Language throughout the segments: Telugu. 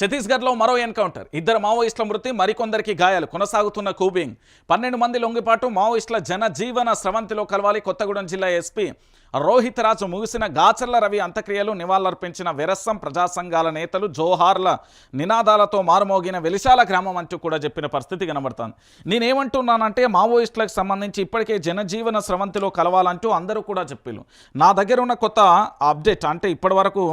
ఛత్తీస్గఢ్లో మరో ఎన్కౌంటర్. ఇద్దరు మావోయిస్టుల మృతి మరికొందరికి గాయాలు. కొనసాగుతున్న కూబింగ్. పన్నెండు మంది లొంగిపాటు మావోయిస్టుల జనజీవన స్రవంతిలో కలవాలి కొత్తగూడెం జిల్లా ఎస్పీ రోహిత్ రాజు ముగిసిన గాచర్ల రవి అంత్యక్రియలు నివాళులర్పించిన విరస్సం ప్రజా సంఘాల నేతలు జోహార్ల నినాదాలతో మారుమోగిన వెలిశాల గ్రామం అంటూ కూడా చెప్పిన పరిస్థితి కనబడుతుంది. నేనేమంటున్నానంటే మావోయిస్టులకు సంబంధించి ఇప్పటికే జనజీవన స్రవంతిలో కలవాలంటూ అందరూ కూడా చెప్పారు నా దగ్గర ఉన్న కొత్త అప్డేట్ అంటే ఇప్పటి వరకు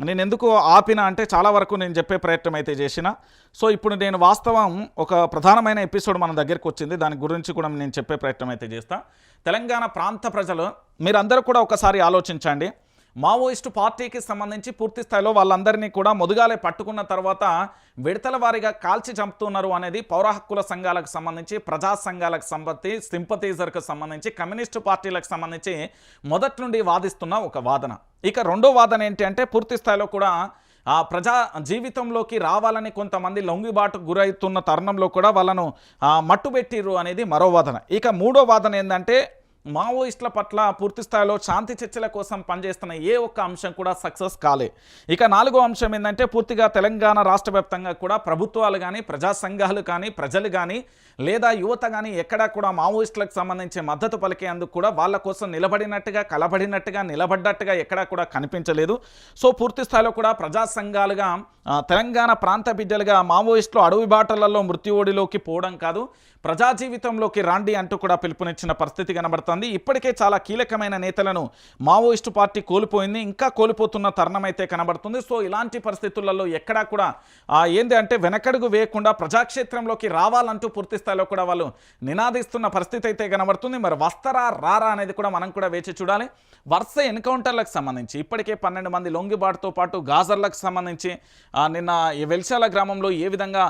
నేను ఎందుకు ఆపిన అంటే చాలా వరకు నేను చెప్పే ప్రయత్నం అయితే చేసిన. సో ఇప్పుడు నేను వాస్తవం ఒక ప్రధానమైన ఎపిసోడ్ మన దగ్గరికి వచ్చింది. దాని గురించి కూడా నేను చెప్పే ప్రయత్నం అయితే చేస్తాను తెలంగాణ ప్రాంత ప్రజలు మీరందరూ కూడా ఒకసారి ఆలోచించండి. మావోయిస్టు పార్టీకి సంబంధించి పూర్తి స్థాయిలో వాళ్ళందరినీ కూడా మొదుగాలే పట్టుకున్న తర్వాత విడతల వారిగా కాల్చి చంపుతున్నారు అనేది పౌర హక్కుల సంఘాలకు సంబంధించి ప్రజా సంఘాలకు సంబంధించి సింపతైజర్కు సంబంధించి కమ్యూనిస్టు పార్టీలకు సంబంధించి మొదటి నుండి వాదిస్తున్న ఒక వాదన. ఇక రెండో వాదన ఏంటి అంటే పూర్తి స్థాయిలో కూడా ఆ ప్రజా జీవితంలోకి రావాలని కొంతమంది లొంగిబాటుకు గురవుతున్న తరుణంలో కూడా వాళ్ళను మట్టుబెట్టిర్రు అనేది మరో వాదన. ఇక మూడో వాదన ఏంటంటే మావోయిస్టుల పట్ల పూర్తి స్థాయిలో శాంతి చర్చల కోసం పనిచేస్తున్న ఏ ఒక్క అంశం కూడా సక్సెస్ కాలే. ఇక నాలుగో అంశం ఏంటంటే పూర్తిగా తెలంగాణ రాష్ట్ర వ్యాప్తంగా కూడా ప్రభుత్వాలు కానీ ప్రజా సంఘాలు కానీ ప్రజలు కానీ లేదా యువత కానీ ఎక్కడా కూడా మావోయిస్టులకు సంబంధించి మద్దతు పలికేందుకు కూడా వాళ్ళ కోసం నిలబడినట్టుగా కలబడినట్టుగా నిలబడ్డట్టుగా ఎక్కడా కూడా కనిపించలేదు. సో పూర్తి స్థాయిలో కూడా ప్రజా సంఘాలుగా తెలంగాణ ప్రాంత బిడ్డలుగా మావోయిస్టులు అడవి బాటలలో మృత్యువోడిలోకి పోవడం కాదు ప్రజా జీవితంలోకి రాండి అంటూ కూడా పిలుపునిచ్చిన పరిస్థితి కనబడుతుంది. ఇప్పటికే చాలా కీలకమైన నేతలను మావోయిస్టు పార్టీ కోల్పోయింది ఇంకా కోల్పోతున్న తరుణం అయితే కనబడుతుంది. సో ఇలాంటి పరిస్థితులలో ఎక్కడా కూడా ఏంది అంటే వెనకడుగు వేయకుండా ప్రజాక్షేత్రంలోకి రావాలంటూ పూర్తి స్థాయిలో కూడా వాళ్ళు నినాదిస్తున్న పరిస్థితి అయితే కనబడుతుంది. మరి వస్తారా రారా అనేది కూడా మనం కూడా వేచి చూడాలి. వరుస ఎన్కౌంటర్లకు సంబంధించి ఇప్పటికే పన్నెండు మంది లొంగిబాటుతో పాటు గాజర్లకు సంబంధించి నిన్న ఈ వెల్శాల గ్రామంలో ఏ విధంగా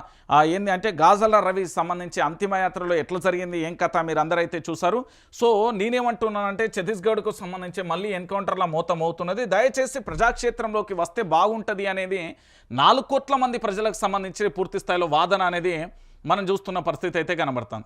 ఏంది అంటే గాజల రవి సంబంధించి అంతిమయాత్రలో ఎట్లా జరిగింది ఏం కథ మీరు అందరైతే చూశారు. సో నేనేమంటున్నానంటే ఛత్తీస్గఢ్కు సంబంధించి మళ్ళీ ఎన్కౌంటర్ల మోతం అవుతున్నది. దయచేసి ప్రజాక్షేత్రంలోకి వస్తే బాగుంటుంది అనేది నాలుగు కోట్ల మంది ప్రజలకు సంబంధించి పూర్తి స్థాయిలో వాదన అనేది మనం చూస్తున్న పరిస్థితి అయితే కనబడుతుంది.